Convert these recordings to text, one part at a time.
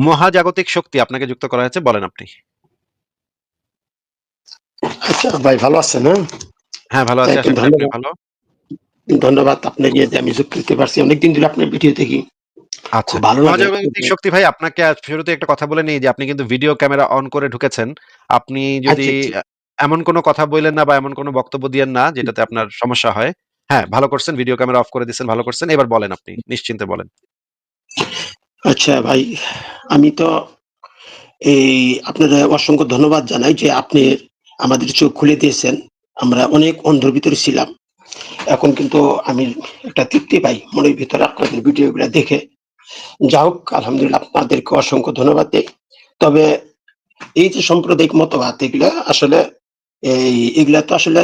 মহাজাগতিক শক্তি আপনাকে যুক্ত করা হয়েছে বলেন আপনি। আচ্ছা ভাই ভালো আছেন হ্যাঁ? হ্যাঁ ভালো আছি। ভালো। ধন্যবাদ আপনাকে যে আমি যুক্ত দিতে পারছি। অনেকদিন ধরে আপনার ভিডিও দেখি। আচ্ছা ভালো লাগে শক্তি ভাই আপনাকে শুরুতে একটা কথা বলে নিই যে আপনি কিন্তু ভিডিও ক্যামেরা অন করে ঢুকেছেন। আপনি যদি আচ্ছা, এমন কোনো কথা বললেন না বা এমন কোনো বক্তব্য দিয়েন না যেটাতে আপনার সমস্যা হয় হ্যাঁ ভালো করছেন ভিডিও ক্যামেরা অফ করে দিচ্ছেন ভালো করছেন এবার বলেন আপনি নিশ্চিন্তে বলেন। আচ্ছা ভাই, আমি তো এই আপনাদের অসংখ্য ধন্যবাদ জানাই যে আপনি আমাদের চোখ খুলে দিয়েছেন। আমরা অনেক অন্ধের ভিতরে ছিলাম। এখন কিন্তু আমি একটা তৃপ্তি পাই মনের ভিতরে আপনাদের ভিডিওগুলো দেখে। যা হোক, আলহামদুলিল্লাহ আপনাদেরকে অসংখ্য ধন্যবাদ দেই। তবে এই যে সাম্প্রদায়িক মতবাদ, এগুলা আসলে এই এগুলা তো আসলে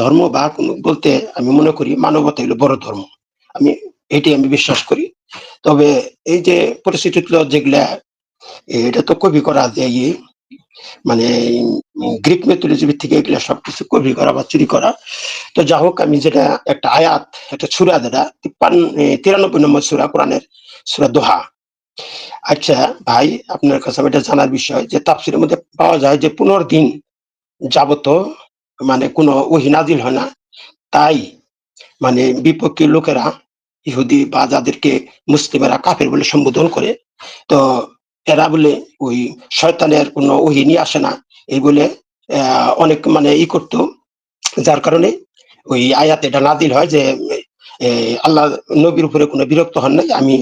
ধর্ম বা বলতে আমি মনে করি মানবতা এগুলো বড় ধর্ম। আমি এটি আমি বিশ্বাস করি। তবে এই যে পরিস্থিতি যেগুলা এটা তো কবি করা যে ইয়ে, মানে গ্রিক মেথোলজি থেকে এগুলা সবকিছু কবি করা বা চুরি করা। তো যা হোক আমি যেটা একটা আয়াত একটা সুরা যেটা তিপ্পান্ন তিরানব্বই নম্বর সুরা কোরআনের সুরা দোহা। আচ্ছা ভাই আপনার কাছে এটা জানার বিষয় যে তাফসিরের মধ্যে পাওয়া যায় যে পনেরো দিন যাবত মানে কোনো ওহি নাজিল হয় না। তাই মানে বিপক্ষে লোকেরা ইহুদি বা যাদেরকে মুসলিমেরা কাফের বলে সম্বোধন করে তো এরা বলে ওই শয়তানের কোনো ওহি নিয়ে আসে না। এই বলে অনেক মানে ই করতো যার কারণে ওই আয়াত এটা নাজিল হয় যে আল্লাহ নবীর উপরে কোনো বিরক্ত হন নাই আমি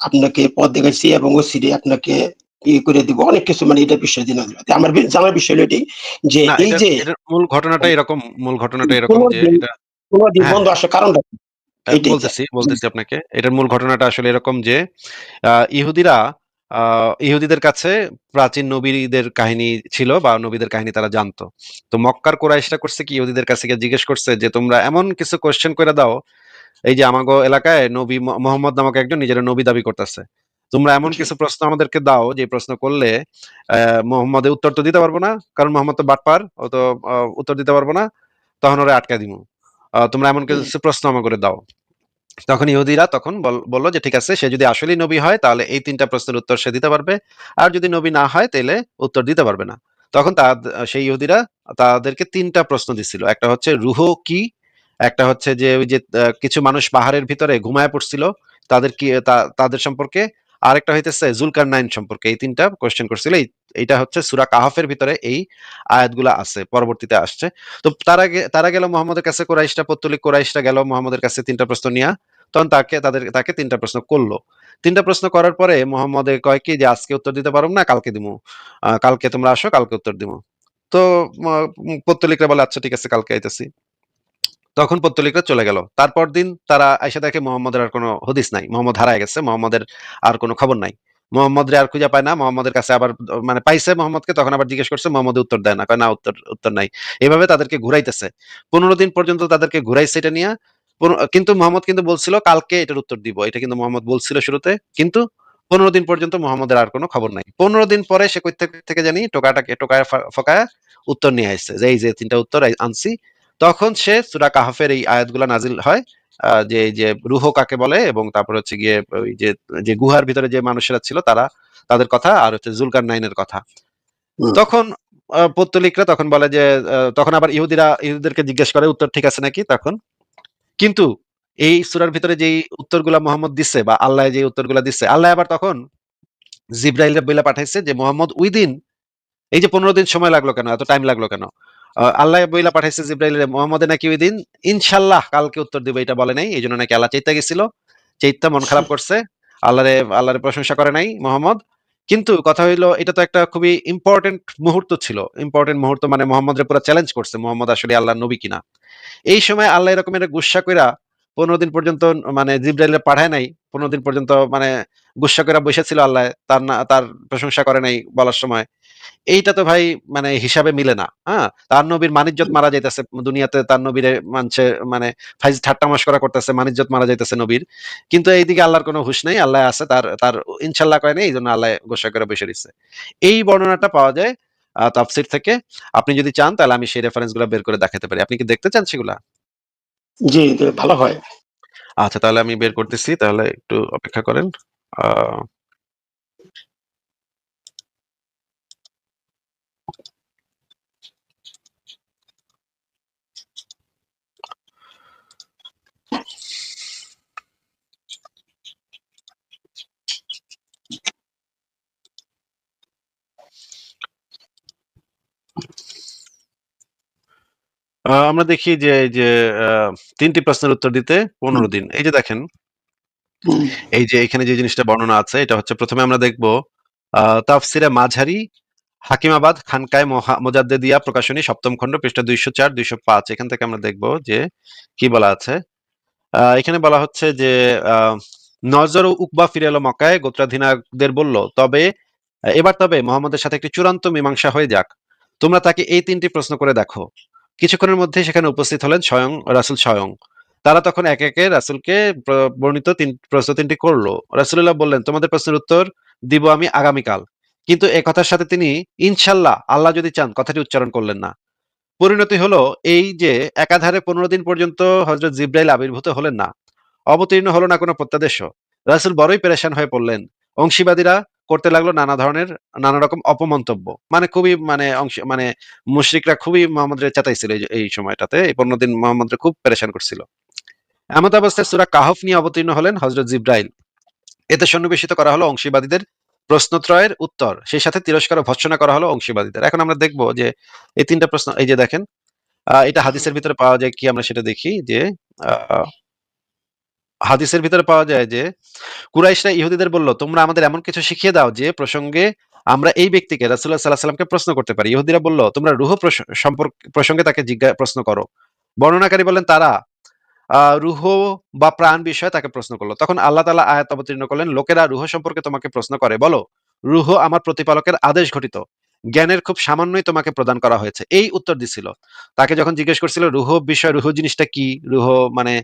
আপনাকে পথ দেখাইছি এবং ওসিডে আপনাকে ই করে দিব। অনেক কিছু মানে এটা বিষয় দিন আমার জানার বিষয় হলো এটাই যে এই যে মূল ঘটনাটা এরকম মূল ঘটনাটা এরকম যে কোনোদিন- এটা হ্যাঁ। বন্ধ আসার কারণটা বলতেছি বলতেছি আপনাকে। এটার মূল ঘটনাটা আসলে এরকম যে ইহুদিরা ইহুদিদের কাছে প্রাচীন নবীদের কাহিনী ছিল বা নবীদের কাহিনী তারা জানতো। তো মক্কার করছে কি? ইহুদিদের কাছে গিয়ে জিজ্ঞেস করছে যে তোমরা এমন কিছু কোশ্চেন করে দাও এই যে আমাগো এলাকায় নবী মোহাম্মদ নামক একজন নিজের নবী দাবি করতেছে। তোমরা এমন কিছু প্রশ্ন আমাদেরকে দাও যে প্রশ্ন করলে আহ, মোহাম্মদের উত্তর তো দিতে পারব না কারণ মোহাম্মদ তো বাটপার ও তো উত্তর দিতে পারব না তখন ওরা আটকা আহ, তোমরা এমন কিছু প্রশ্ন আমাকে করে দাও। তখন ইহুদিরা তখন বল- বলল যে, ঠিক আছে, সে যদি আসলেই নবী হয়, তাহলে এই তিনটা প্রশ্নের উত্তর সে দিতে পারবে। আর যদি নবী না হয়, তাহলে উত্তর দিতে পারবে না। তখন তা সেই ইহুদিরা তাদেরকে তিনটা প্রশ্ন দিছিল। একটা হচ্ছে, রুহ কি? একটা হচ্ছে যে, ওই যে কিছু মানুষ পাহাড়ের ভিতরে ঘুমায় পড়ছিল। তাদের কি তাদের সম্পর্কে আরেকটা হইতেছে জুলকার নাইন সম্পর্কে এই তিনটা কোশ্চেন করছিল। এইটা হচ্ছে সুরা কাহাফের ভিতরে এই আয়াতগুলা আছে, পরবর্তীতে আসছে। তো তারা তারা গেল মোহাম্মদের কাছে কোরাইশটা পত্তলিক কোরাইশটা গেল মোহাম্মদের কাছে তিনটা প্রশ্ন নিয়ে। তখন তাকে, তাদের, তাকে তিনটা প্রশ্ন করল। তিনটা প্রশ্ন করার পরে মোহাম্মদে কয় কি যে, আজকে উত্তর দিতে পারব না, কালকে দিমু। কালকে তোমরা আসো, কালকে উত্তর দিমু। তো পত্তলিকরা বলে আচ্ছা ঠিক আছে, কালকে আইতেছি। তখন পত্তলিকরা চলে গেল। তারপর দিন তারা আইসা দেখে মোহাম্মদের আর কোনো হদিস নাই। মোহাম্মদ হারায় গেছে, মোহাম্মদের আর কোনো খবর নাই। মোহাম্মদ আর খুঁজে পায় না, মোহাম্মদের কাছে আবার মানে পাইছে মোহাম্মদকে, তখন আবার জিজ্ঞেস করছে, মোহাম্মদ উত্তর দেয় না। কয়, না, উত্তর উত্তর নাই। এভাবে তাদেরকে ঘুরাইতেছে। পনেরো দিন পর্যন্ত তাদেরকে ঘুরাইছে এটা নিয়ে। কিন্তু মোহাম্মদ কিন্তু বলছিল, কালকে এটার উত্তর দিব। এটা কিন্তু মোহাম্মদ বলছিল শুরুতে, কিন্তু পনেরো দিন পর্যন্ত মোহাম্মদের আর কোনো খবর নাই। পনেরো দিন পরে সে কই থেকে- জানি, টোকাটাকে, টোকায় ফকায় উত্তর নিয়ে আসছে। যে এই যে তিনটা উত্তর আনছি। তখন সে সুরা কাহাফের এই আয়াতগুলা নাজিল হয় যে যে রুহ কাকে বলে এবং তারপর হচ্ছে গিয়ে ওই যে যে গুহার ভিতরে যে মানুষেরা ছিল তারা তাদের কথা আর হচ্ছে জুলকার নাইনের কথা তখন পৌত্তলিকরা তখন বলে যে তখন আবার ইহুদিরা ইহুদিদেরকে জিজ্ঞেস করে উত্তর ঠিক আছে নাকি? তখন কিন্তু এই সূরার ভিতরে যেই উত্তরগুলা মোহাম্মদ দিচ্ছে বা আল্লাহ যে উত্তরগুলা দিচ্ছে আল্লাহ আবার তখন জিব্রাইল বইলা পাঠাইছে যে মোহাম্মদ উইদিন এই যে পনেরো দিন সময় লাগল কেন? এত টাইম লাগল কেন? আল্লাহ বইলা পাঠাইছে জিব্রাইল মোহাম্মদে নাকি ওই দিন? ইনশাল্লাহ কালকে উত্তর দিবে এটা বলে নাই এই জন্য নাকি আল্লাহ চাইতে গেছিল। চাইতে মন খারাপ করছে আল্লাহরে আল্লাহরে প্রশংসা করে নাই মোহাম্মদ। কিন্তু কথা হইল এটা তো একটা খুবই ইম্পর্টেন্ট মুহূর্ত ছিল। ইম্পর্টেন্ট মুহূর্ত মানে মোহাম্মদের পুরো চ্যালেঞ্জ করছে মোহাম্মদ আসলে আল্লাহ নবী কিনা। এই সময় আল্লাহ এরকম একটা গুসা কইরা পনেরো দিন পর্যন্ত মানে জিব্রাইলে পাঠায় নাই পনেরো দিন পর্যন্ত মানে গুসা কইরা বসেছিল আল্লাহ তার না তার প্রশংসা করে নাই বলার সময়। এইটা তো ভাই মানে হিসাবে মিলে না হ্যাঁ? তার নবীর মানিজ্যত মারা যাইতেছে দুনিয়াতে তার নবীরে মানছে মানে ফাইজ ঠাট্টা মস্করা করতেছে মানিজ্যত মারা যাইতেছে নবীর। কিন্তু এইদিকে আল্লাহর কোনো হুশ নেই আল্লাহ আছে তার তার ইনশাল্লাহ কয় নেই এই জন্য আল্লাহ গোসা করে বসে দিচ্ছে এই বর্ণনাটা পাওয়া যায় তাফসির থেকে। আপনি যদি চান তাহলে আমি সেই রেফারেন্সগুলো বের করে দেখাতে পারি। আপনি কি দেখতে চান সেগুলা? জি ভালো হয়। আচ্ছা তাহলে আমি বের করতেছি তাহলে একটু অপেক্ষা করেন। আহ, আমরা দেখি যে এই যে ৩ প্রশ্নের উত্তর দিতে ১৫ দিন। এই যে দেখেন এই যে এখানে যে জিনিসটা বর্ণনা আছে এটা হচ্ছে প্রথমে আমরা দেখব তাফসিরে মাঝারি হাকিমাবাদ খানকায় মোহা মোজাদ্দেদিয়া প্রকাশনী ৭ম খণ্ড পৃষ্ঠা ২০৪, ২০৫ এখান থেকে আমরা দেখব যে কি বলা আছে। এখানে বলা হচ্ছে যে নজর ও উকবা ফিরে এলো মক্কায় গোত্রাধীনাদের বলল, তবে এবার তবে মোহাম্মদের সাথে একটি চূড়ান্ত মীমাংসা হয়ে যাক। তোমরা তাকে এই তিনটি প্রশ্ন করে দেখো। কিছুক্ষণের মধ্যেই সেখানে উপস্থিত হলেন স্বয়ং রাসূল স্বয়ং। তারা তখন একে, একে রাসূলকে বর্ণিত ৩ প্রশ্ন ৩ টি করল। রাসূলুল্লাহ বললেন, তোমাদের প্রশ্নের উত্তর দিব আমি আগামীকাল। কিন্তু এ কথার সাথে তিনি ইনশাল্লাহ আল্লাহ যদি চান কথাটি উচ্চারণ করলেন না। পরিণতি হলো এই যে একাধারে ১৫ দিন পর্যন্ত হযরত জিবরাইল আবির্ভূত হলেন না। অবতীর্ণ হলো না কোনো প্রত্যাদেশও। রাসূল বড়ই পেরেশান হয়ে পড়লেন। অংশীবাদীরা করতে লাগল নানা ধরনের নানা রকম অপমন্তব্য। মানে খুবই মানে অংশ মানে মুশরিকরা খুবই মুহাম্মদের চেতাইছিল এই, সময়টাতে। এই ১৫ দিন মুহাম্মদরে খুব পেরেশান করছিল। এমত অবস্থায় সূরা কাহফ নিয়ে অবতীর্ণ হলেন হজরত জিবরাইল। এতে সন্নিবেশিত করা হলো অংশীবাদীদের প্রশ্নত্রয়ের উত্তর। সেই সাথে তিরস্কার ও ভর্ৎসনা করা হলো অংশীবাদীদের। এখন আমরা দেখব যে এই তিনটা প্রশ্ন এই যে দেখেন এটা হাদিসের ভিতরে পাওয়া যায় কি আমরা সেটা দেখি যে আ হাদিসের ভিতরে পাওয়া যায় যে কুরাইশরা ইহুদীদের বলল, তোমরা আমাদের এমন কিছু শিখিয়ে দাও যে প্রসঙ্গে আমরা এই ব্যক্তিকে রাসূলুল্লাহ সাল্লাল্লাহু আলাইহি সাল্লামকে প্রশ্ন করতে পারি। ইহুদীরা বলল, তোমরা রূহ সম্পর্ক প্রসঙ্গে তাকে জিজ্ঞা প্রশ্ন করো। বর্ণনাকারী বললেন তারা রূহ বা প্রাণ বিষয়ে তাকে প্রশ্ন করল তখন আল্লাহ তালা আয়াত অবতীর্ণ করলেন, লোকেরা রুহ সম্পর্কে তোমাকে প্রশ্ন করে। বলো, রুহ আমার প্রতিপালকের আদেশ ঘটিত। জ্ঞানের খুব সামান্যই তোমাকে প্রদান করা হয়েছে। এই উত্তর দিছিল। তাকে যখন জিজ্ঞেস করছিল রুহ বিষয়, রুহ জিনিসটা কি? রুহ মানে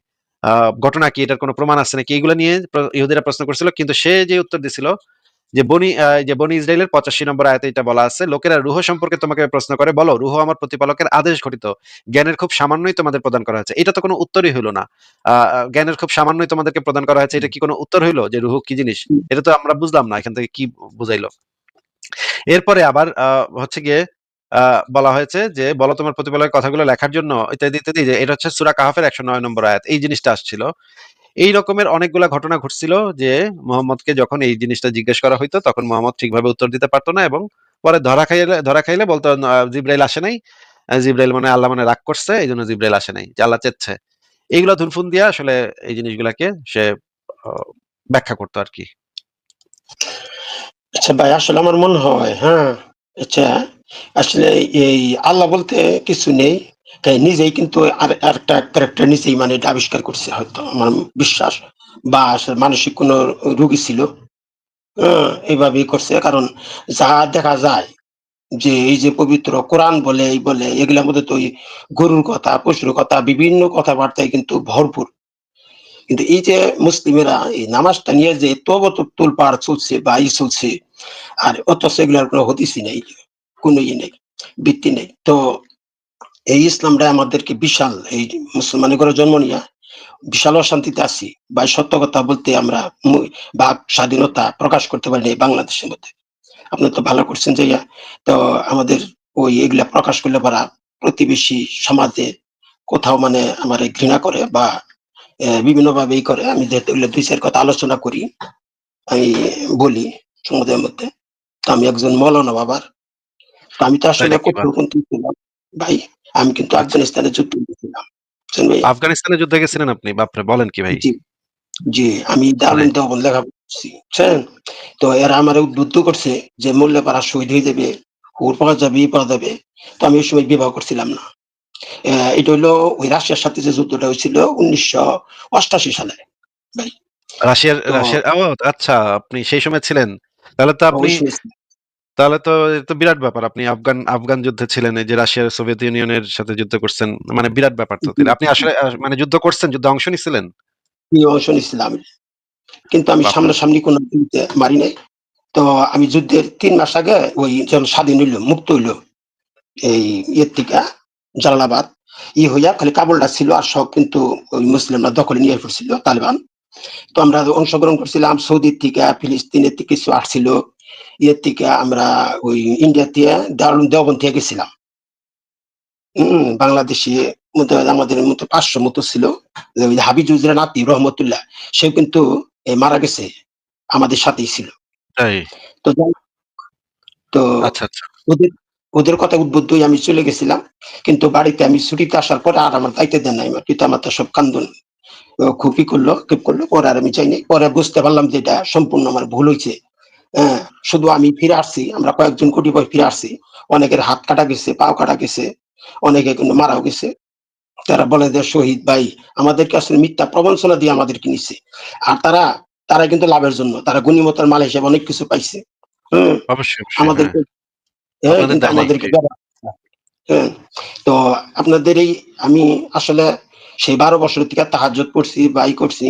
ঘটনা কি? এটার কোন প্রমাণ আছে নাকি? এগুলো নিয়ে ইহুদীরা প্রশ্ন করছিল। কিন্তু সে যে উত্তর দিছিল যে বনি যে বনি ইসরাইলের ৮৫ নম্বর আয়াতে এটা বলা আছে, লোকেরা রূহ সম্পর্কে তোমাকে প্রশ্ন করে, বলো, রূহ আমার প্রতিপালকের আদেশ ঘটিত। জ্ঞানের খুব সামান্যই তোমাদের প্রদান করা হয়েছে। এটা তো কোনো উত্তরই হইল না। জ্ঞানের খুব সামান্যই তোমাদেরকে প্রদান করা হয়েছে। এটা কি কোনো উত্তর হইল যে রুহ কি জিনিস? এটা তো আমরা বুঝলাম না। এখান থেকে কি বুঝাইলো এরপরে আবার হচ্ছে গিয়ে বলা হয়েছে যে, বলো তোমার প্রতিপালকের কথাগুলো লেখার জন্য ইত্যাদি, ইত্যাদি যে এটা হচ্ছে সুরা কাহাফের ১০৯ নম্বর আয়াত। এই জিনিসটা আসছিল। এই রকমের অনেকগুলা ঘটনা ঘটছিল যে মোহাম্মদকে যখন এই জিনিসটা জিজ্ঞেস করা হইতো তখন মোহাম্মদ ঠিকভাবে উত্তর দিতে পারতো না এবং পরে ধরা খাইলে ধরা খাইলে বলতো জিবরাইল আসে নাই। জিবরাইল মনে আল্লাহ মানে রাগ করছে এই জন্য জিবরাইল আসে নাই। যে আল্লাহ চেচ্ছে। এগুলা ধুনফুন দিয়া আসলে এই জিনিসগুলাকে সে ব্যাখ্যা করতো আর কি আচ্ছা ভাই আসলে আমার মনে হয়, হ্যাঁ? আচ্ছা আসলে এই আল্লাহ বলতে কিছু নেই। তাই নিজেই কিন্তু আর একটা ক্যারেক্টার নিজেই মানে এটা আবিষ্কার করছে হয়তো আমার বিশ্বাস। বা মানসিক কোনো রুগী ছিল। হ্যাঁ? এভাবেই করছে। কারণ যা দেখা যায় যে এই যে পবিত্র কোরআন বলে, এই বলে এগুলোর মধ্যে তো গরুর কথা, পশুর কথা বিভিন্ন কথাবার্তায় কিন্তু ভরপুর। কিন্তু এই যে মুসলিমেরা এই নামাজটা নিয়ে যে তবত তোলপাড় চলছে বা ই চলছে আর অথচ এগুলার কোনো হদিসই নেই। কোনো ই নেই, ভিত্তি নেই। তো এই ইসলামটা আমাদেরকে বিশাল এই মুসলমানের ঘরে জন্ম নিয়া বিশাল অশান্তিতে আছি বা সত্য কথা বলতে আমরা বাক স্বাধীনতা প্রকাশ করতে পারি নাই বাংলাদেশের মধ্যে। আপনি তো ভালো করছেন যে তো আমাদের ওই এগুলা প্রকাশ করলে পারা প্রতিবেশী সমাজে কোথাও মানে আমার ঘৃণা করে বা এ বিভিন্নভাবে ই করে। আমি যেহেতু এগুলা ২-৪ কথা আলোচনা করি, আমি বলি সমাজের মধ্যে। আমি একজন মৌলানা বাবার। আমি তো আসলে? ছিলাম ভাই। আমি কিন্তু। আফগানিস্তানে যুদ্ধ গেছিলাম। আফগানিস্তানে যুদ্ধে গেছিলেন আপনি? বাপরে! বলেন কি ভাই? জি। আমি দারুণ দেওবন্দ লেখাপড়া করছি। বুঝছেন? তো এরা আমারে উদ্বুদ্ধ করছে যে মরলে পারা শহীদ হয়ে যাবে, হুর পাওয়া যাবে, ই পাওয়া যাবে। তো আমি ওই সময় বিবাহ করছিলাম না। এটা হইল ওই রাশিয়ার সাথে যে যুদ্ধটা হয়েছিল ১৯৮৮ সালে ভাই। রাশিয়ার রাশিয়ার আচ্ছা আপনি সেই সময় ছিলেন। তাহলে তো আপনি তাহলে তো এটা তো বিরাট ব্যাপার। আপনি আফগান আফগান যুদ্ধে ছিলেন। যে রাশিয়া সোভিয়েত ইউনিয়নের সাথে যুদ্ধ করছেন। মানে বিরাট ব্যাপার তো। আপনি। আসলে মানে যুদ্ধ করছেন, যুদ্ধে অংশ নিছিলেন? অংশ নিছিলাম। কিন্তু আমি! সামনাসামনি কোনো ইতে মারি নাই। তো আমি যুদ্ধের ৩ মাস আগে ওই যখন স্বাধীন হইল, মুক্ত হইল এই ইয়ের থেকে জালালাবাদ ই হইয়া খালি কাবুলটা ছিল আর সব কিন্তু ওই মুসলিমরা দখলে নিয়ে পড়ছিল তালেবান। তো আমরা অংশগ্রহণ করছিলাম সৌদির থেকে, ফিলিস্তিনের থেকে কিছু আসছিল। ইয়ের থেকে আমরা ওই ইন্ডিয়া থেকে দারুণ দেওবন্দ থেকে গেছিলাম। হুম, বাংলাদেশি আমাদের মতো ৫০০ মতো ছিল। যে ওই হাবিজুজরা নাতি রহমতুল্লাহ সেও কিন্তু মারা গেছে। আমাদের সাথেই ছিল। তো তো আচ্ছা, আচ্ছা। ওদের ওদের কথা উদ্বুদ্ধ আমি চলে গেছিলাম কিন্তু বাড়িতে আমি ছুটিতে আসার পরে আর আমার দায়িত্ব দেন নাই আমার পিতা মাতা সব কান্দন খুবই করল খুব করল পরে আর আমি চাইনি পরে বুঝতে পারলাম যে এটা সম্পূর্ণ আমার ভুল হয়েছে হ্যাঁ শুধু আমি ফিরে আসছি আমরা কয়েকজন কোটি বই ফিরে আসছি। অনেকের হাত কাটা গেছে পাও কাটা গেছে অনেকে কিন্তু মারাও গেছে। তারা বলে যে শহীদ ভাই আমাদেরকে আসলে মিথ্যা প্রবঞ্চনা দিয়ে আমাদেরকে নিচ্ছে আর তারা তারা কিন্তু লাভের জন্য তারা গুণিমতার মাল হিসেবে অনেক কিছু পাইছে। হম। হ্যাঁ। আমাদেরকে হ্যাঁ, নাই আমাদেরকে হ্যাঁ, তো আপনাদের এই আমি আসলে সেই বারো বছর থেকে তাহাজত করছি বাই করছি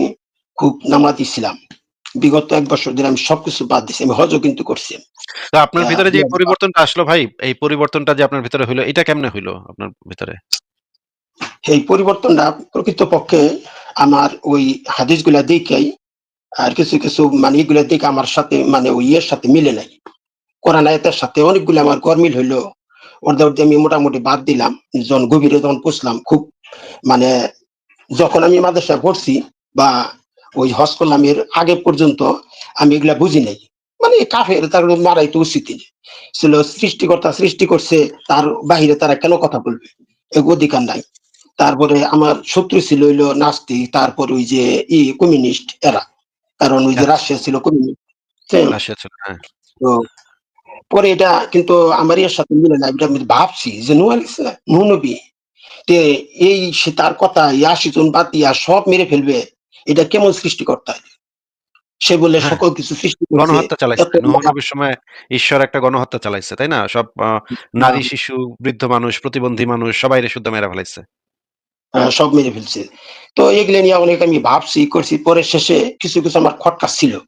খুব নামাজি ছিলাম বিগত এক বছর ধরে আমি সবকিছু বাদ দিছি আমি হজও কিন্তু করছি। তো আপনার ভিতরে যে পরিবর্তনটা আসলো ভাই, এই পরিবর্তনটা যে আপনার ভিতরে হইল, এটা কেমনে হইল আপনার ভিতরে? এই পরিবর্তনটা প্রকৃতপক্ষে আমার ওই হাদিসগুলা দেখেই আর কিছু কিছু মানে এগুলা দেখে আমার সাথে মানে ওই ইয়ের সাথে মিলে নাই। কোরআন আয়াতের সাথে অনেকগুলো আমার গরমিল হইল। অর্ধে অর্ধে আমি মোটামুটি বাদ দিলাম যখন গভীরে যখন পুষলাম খুব মানে যখন আমি মাদ্রাসায় পড়ছি বা ওই হজ করলাম এর আগে পর্যন্ত আমি এগুলা বুঝি নাই। মানে কাফের তার মারাই তো উচিত ছিল সৃষ্টিকর্তা সৃষ্টি করছে তার বাহিরে তারা কেন কথা বলবে? এ অধিকার নাই। তারপরে আমার শত্রু ছিল হইল নাস্তি তারপর ওই যে ই কমিউনিস্ট এরা। কারণ ওই যে রাশিয়া ছিল কমিউনিস্ট। ছিল, হ্যাঁ। তো পরে এটা কিন্তু আমার এর সাথে মিলে না এটা আমি ভাবছি যে নুয়াল ইসলাম নবী তে এই সে তার কথা বাদ দিয়া সব মেরে ফেলবে এটা কেমন সৃষ্টিকর্তা সে বলে হ্যাঁ। সকল কিছু সৃষ্টি গণহত্যা চালাইছে। নবীর সময় ঈশ্বর একটা গণহত্যা চালাইছে, তাই না? সব নারী, শিশু, বৃদ্ধ মানুষ, প্রতিবন্ধী মানুষ সবাইরে শুদ্ধ মেরে ফেলাইছে। সব মেরে ফেলছে তো এগুলো নিয়ে অনেক আমি ভাবছি করছি পরে শেষে কিছু কিছু আমার খটকা ছিল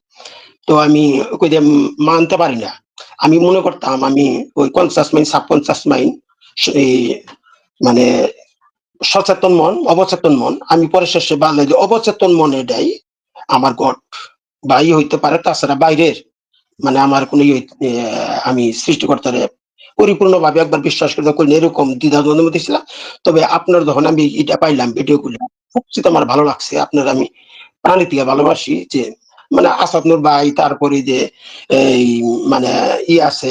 তো আমি কই মানতে পারি না আমি মনে করতাম আমি ওই পঞ্চাশ মাইন সাবপঞ্চাশ মাইন এই মানে সচেতন মন অবচেতন মন। আমি পরে শেষে বাংলা যে অবচেতন মন এটাই আমার গড। বা ই হইতে পারে তাছাড়া বাইরের মানে আমার কোন ইয়ে, আমি সৃষ্টিকর্তারে পরিপূর্ণভাবে একবার বিশ্বাস করতে করি এরকম দ্বিধাদ্বন্দ্বের মধ্যে ছিলাম। তবে আপনার যখন আমি এটা পাইলাম ভিডিও গুলো সবচেয়ে আমার ভালো লাগছে। আপনার আমি প্রাণী থেকে ভালোবাসি যে মানে আসাদ নুর ভাই তারপরে যে এই মানে ই আছে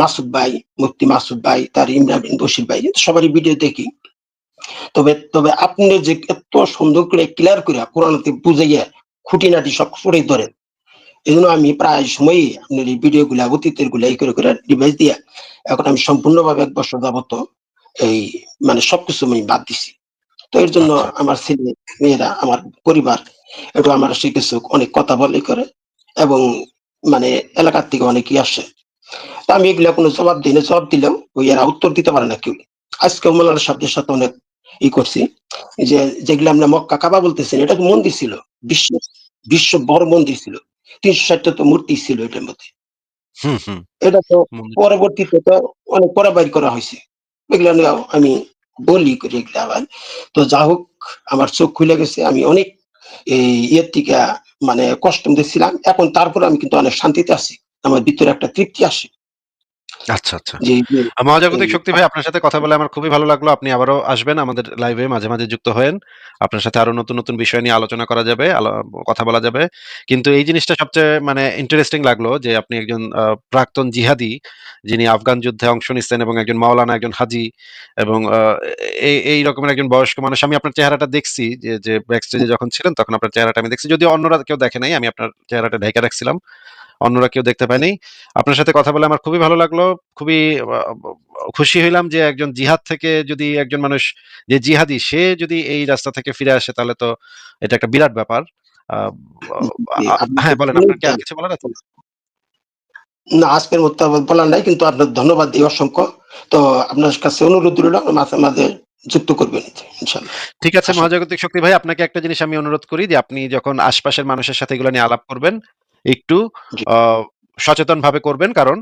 মাসুদ ভাই মুফতি মাসুদ ভাই তার ইমরান বশির ভাই সবারই ভিডিও দেখি। তবে তবে আপনি যে এত সুন্দর করে ক্লিয়ার করে কোরআনতে বুঝাইয়া খুঁটিনাটি সব পড়ে ধরে এই জন্য আমি প্রায় সময়ই আপনার এই ভিডিও গুলা অতীতেরগুলা এই করে করে ডিভাইস দিয়া এখন আমি সম্পূর্ণভাবে এক বছর যাবত এই মানে সবকিছু আমি বাদ দিছি। তো এর জন্য আচ্ছা। আমার ছেলে মেয়েরা আমার পরিবার একটু আমার সে কিছু অনেক কথা বলে করে এবং মানে এলাকার থেকে অনেকেই আসে। তা আমি এগুলা কোনো জবাব দিই না জবাব দিলেও ওই এরা উত্তর দিতে পারে না কেউ। আজকে মোলানা শব্দের সাথে অনেক ই করছি যে যেগুলো আমরা মক্কা কাবা বলতেছেন এটা তো মন্দির ছিল বিশ্ব বিশ্ব বড় মন্দির ছিল তিনশো ষাটটা তো মূর্তি ছিল এটার মধ্যে। এটা তো পরবর্তীতে তো অনেক পরে বাইর করা হয়েছে। এগুলো আমি বলি করি এগুলো আবার। তো যা হোক আমার চোখ খুলে গেছে আমি অনেক এই ইয়ের থেকে মানে কষ্ট দিচ্ছিলাম এখন তারপর আমি কিন্তু অনেক শান্তিতে আছি। আমার ভিতরে একটা তৃপ্তি আসে। আচ্ছা, আচ্ছা। যে আ মহাজাগতিক এই- শক্তি ভাই আপনার সাথে কথা বলে আমার খুবই ভালো লাগল। আপনি আবারও আসবেন আমাদের লাইভে মাঝে, মাঝে যুক্ত হয়েন। আপনার সাথে আরও নতুন, নতুন বিষয় নিয়ে আলোচনা করা যাবে, আলো কথা বলা যাবে। কিন্তু এই জিনিসটা সবচেয়ে মানে ইন্টারেস্টিং লাগল যে আপনি একজন আ প্রাক্তন জিহাদি যিনি আফগান যুদ্ধে অংশ নিচ্ছেন এবং একজন মাওলানা, একজন হাজী এবং আ এই এই রকমের একজন বয়স্ক মানুষ। আমি আপনার চেহারাটা দেখছি যে, যে ব্যাক স্টেজে যখন ছিলেন তখন আপনার চেহারাটা আমি দেখছি। যদিও অন্যরা কেউ দেখে নাই। আমি আপনার চেহারাটা ঢেকে রাখছিলাম। অন্যরা কেউ দেখতে পায়নি। আপনার সাথে কথা বলে আমার খুবই ভালো লাগল। খুবই খুশি হইলাম যে একজন জিহাদ থেকে যদি একজন মানুষ যে জিহাদি সে যদি এই রাস্তা থেকে ফিরে আসে তাহলে তো এটা একটা বিরাট ব্যাপার। হ্যাঁ, বলেন আপনার কি আর কিছু বলার আছে? না আজকের মতো বলার নাই কিন্তু আপনার ধন্যবাদ দিই অসংখ্য তো আপনার কাছে অনুরোধ রইল মাঝে মাঝে যুক্ত করবেন ঠিক আছে মহাজাগতিক শক্তি ভাই আপনাকে একটা জিনিস আমি অনুরোধ করি যে আপনি যখন আশপাশের মানুষের সাথে এগুলো নিয়ে আলাপ করবেন একটু জি। আ সচেতনভাবে করবেন কারণ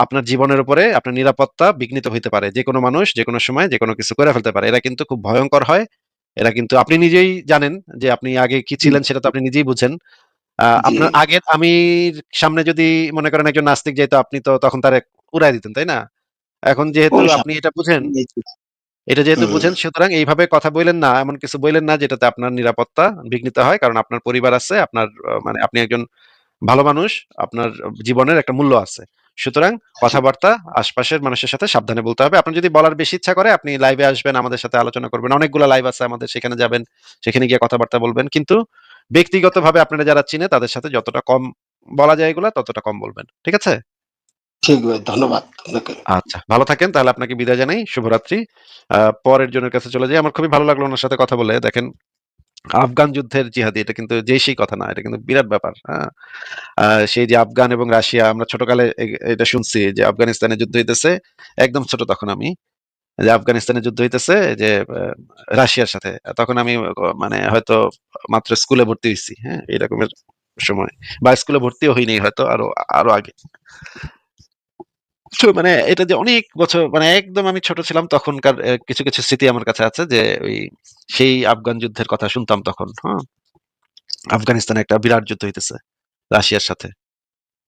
আপনার জীবনের উপরে আপনার নিরাপত্তা বিঘ্নিত হইতে পারে। যেকোনো মানুষ যেকোনো সময় যেকোনো কিছু করে ফেলতে পারে। এরা কিন্তু খুব ভয়ংকর হয়। এরা কিন্তু আপনি নিজেই জানেন যে আপনি আগে কি ছিলেন সেটা তো আপনি নিজেই বুঝেন। আপনার আগের আমির সামনে যদি মনে করেন একজন নাস্তিক যাইতো আপনি তো তখন তারে উড়াই দিতেন, তাই না? এখন যেহেতু আপনি এটা বুঝেন এটা যেহেতু বুঝেন সুতরাং এইভাবে কথা বইলেন না, এমন কিছু বইলেন না যেটাতে আপনার নিরাপত্তা বিঘ্নিত হয়। কারণ আপনার পরিবার আছে, আপনার মানে আপনি একজন ভালো মানুষ, আপনার জীবনের একটা মূল্য আছে। সুতরাং কথাবার্তা আশপাশের মানুষের সাথে সাবধানে বলতে হবে। আপনার যদি বলার বেশি ইচ্ছা করে আপনি লাইভে আসবেন আমাদের সাথে আলোচনা করবেন। অনেকগুলো লাইভ আছে আমাদের সেখানে যাবেন সেখানে গিয়ে কথাবার্তা বলবেন। কিন্তু ব্যক্তিগতভাবে আপনারা যারা চিনে তাদের সাথে যতটা কম বলা যায় এগুলা ততটা কম বলবেন। ঠিক আছে? ঠিক ভাই ধন্যবাদ আচ্ছা ভালো থাকেন তাহলে আপনাকে বিদায় জানাই। শুভরাত্রি। আহ, পরের জনের কাছে চলে যাই। আমার খুবই ভালো লাগল ওনার সাথে কথা বলে। দেখেন আফগান যুদ্ধের জিহাদি, এটা কিন্তু যে সেই কথা না, এটা কিন্তু বিরাট ব্যাপার হ্যাঁ? সেই যে আফগান এবং রাশিয়া, আমরা ছোটকালে এটা শুনছি যে আফগানিস্তানে যুদ্ধ হইতেছে, একদম ছোট তখন আমি, যে আফগানিস্তানে যুদ্ধ হইতেছে, যে রাশিয়ার সাথে, তখন আমি মানে হয়তো মাত্র স্কুলে ভর্তি হয়েছি হ্যাঁ? এরকমের সময়, বা স্কুলে ভর্তিও হইনি হয়তো আরও আরও আগে। তো মানে এটা যে অনেক বছর মানে একদম আমি ছোট ছিলাম তখনকার কিছু কিছু স্মৃতি আমার কাছে আছে যে ওই সেই আফগান যুদ্ধের কথা শুনতাম তখন হ্যাঁ। আফগানিস্তানে একটা বিরাট যুদ্ধ হইতেছে রাশিয়ার সাথে।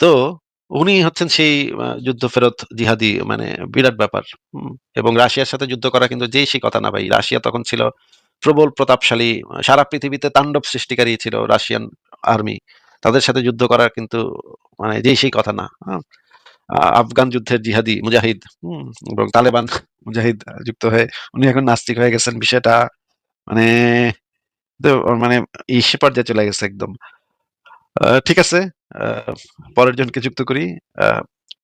তো উনি হচ্ছেন সেই যুদ্ধ ফেরত জিহাদি মানে বিরাট ব্যাপার এবং রাশিয়ার সাথে যুদ্ধ করা কিন্তু যেই সেই কথা না ভাই। রাশিয়া তখন ছিল প্রবল, প্রতাপশালী, সারা পৃথিবীতে তাণ্ডব সৃষ্টিকারী ছিল রাশিয়ান আর্মি। তাদের সাথে যুদ্ধ করার কিন্তু মানে যেই সেই কথা না হ্যাঁ? আফগান যুদ্ধের জিহাদি মুজাহিদ এবং তালেবান মুজাহিদ যুক্ত হয়ে উনি এখন নাস্তিক হয়ে গেছেন বিষয়টা মানে মানে ইসে পর্যায়ে চলে গেছে একদম। ঠিক আছে পরের জনকে যুক্ত করি।